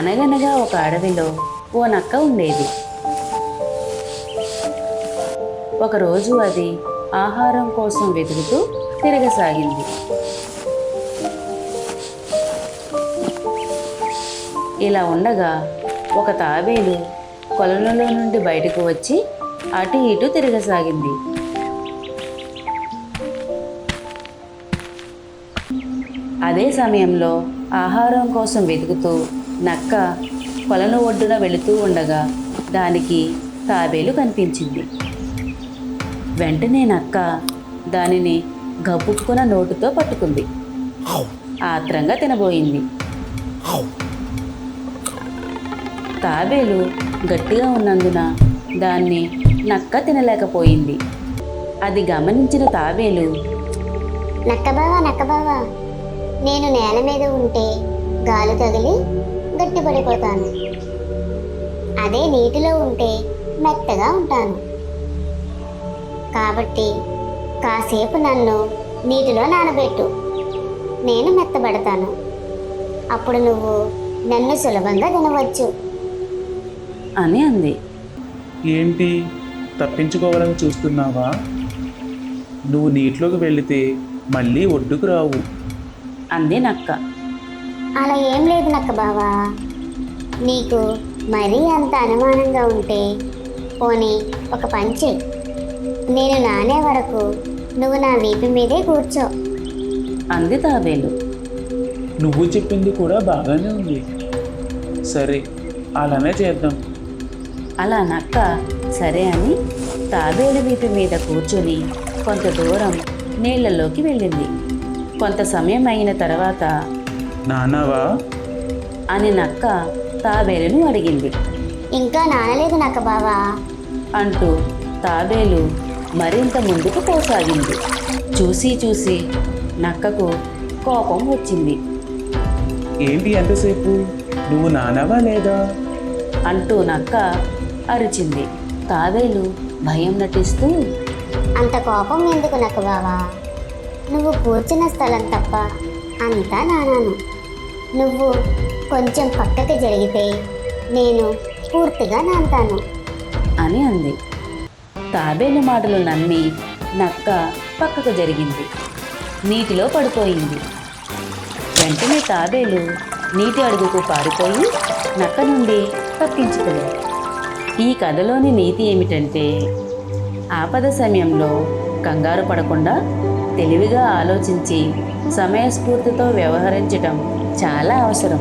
అనగనగా ఒక అడవిలో ఓ నక్క ఉండేది. ఒకరోజు అది ఆహారం కోసం వెతుకుతూ తిరగసాగింది. ఇలా ఉండగా ఒక తాబేలు కొలనులో నుండి బయటకు వచ్చి అటు ఇటు తిరగసాగింది. అదే సమయంలో ఆహారం కోసం వెతుకుతూ నక్క కొలను ఒడ్డున వెళుతూ ఉండగా దానికి తాబేలు కనిపించింది. వెంటనే నక్క దానిని గబుక్కున నోటుతో పట్టుకుంది. ఆత్రంగా తినబోయింది. తాబేలు గట్టిగా ఉన్నందున దాన్ని నక్క తినలేకపోయింది. అది గమనించిన తాబేలు నక్కబావా నక్కబావా నేను నేల మీద ఉంటే గాలి తగిలి గట్టిపడిపోతాను. అదే నీటిలో ఉంటే మెత్తగా ఉంటాను. కాబట్టి కాసేపు నన్ను నీటిలో నానబెట్టు. నేను మెత్తబడతాను. అప్పుడు నువ్వు నన్ను సులభంగా తినవచ్చు. అని అంది. ఏంటి? తప్పించుకోవాలని చూస్తున్నావా? నువ్వు నీటిలోకి వెళితే మళ్ళీ ఒడ్డుకు రావు. అంది నక్క. అలా ఏం లేదు నక్క బావా. నీకు మరీ అంత అనుమానంగా ఉంటే పోనీ ఒక పంచె నేను నానే వరకు నువ్వు నా వీపు మీదే కూర్చో. అంది తాబేలు. నువ్వు చెప్పింది కూడా బాగానే ఉంది. సరే అలానే చేద్దాం. అలా నక్క సరే అని తాబేలు వీపు మీద కూర్చొని కొంత దూరం నీళ్ళలోకి వెళ్ళింది. కొంత సమయం అయిన తర్వాత నానావా అని నక్క తాబేలును అడిగింది. ఇంకా నానలేదు నక్క బావా? అంటూ తాబేలు మరింత ముందుకు పోసాగింది. చూసి చూసి నక్కకు కోపం వచ్చింది. ఏంటి ఎంతసేపు నువ్వు నానావా లేదా? అంటూ నక్క అరిచింది. తాబేలు భయం నటిస్తూ అంత కోపం ఎందుకు నక్క బావా? నువ్వు కూర్చున్న స్థలం తప్ప అంతా నానాను. నువ్వు కొంచెం పక్కకి జరిగితే నేను పూర్తిగా నాంతాను అని అంది. తాబేలు మాటలు నమ్మి నక్క పక్కకు జరిగింది. నీటిలో పడిపోయింది. వెంటనే తాబేలు నీటి అడుగుకు పారిపోయి నక్క నుండి తప్పించుకుంది ఈ కథలోని నీతి ఏమిటంటే ఆపద సమయంలో కంగారు పడకుండా తెలివిగా ఆలోచించి సమయస్ఫూర్తితో వ్యవహరించటం చాలా అవసరం.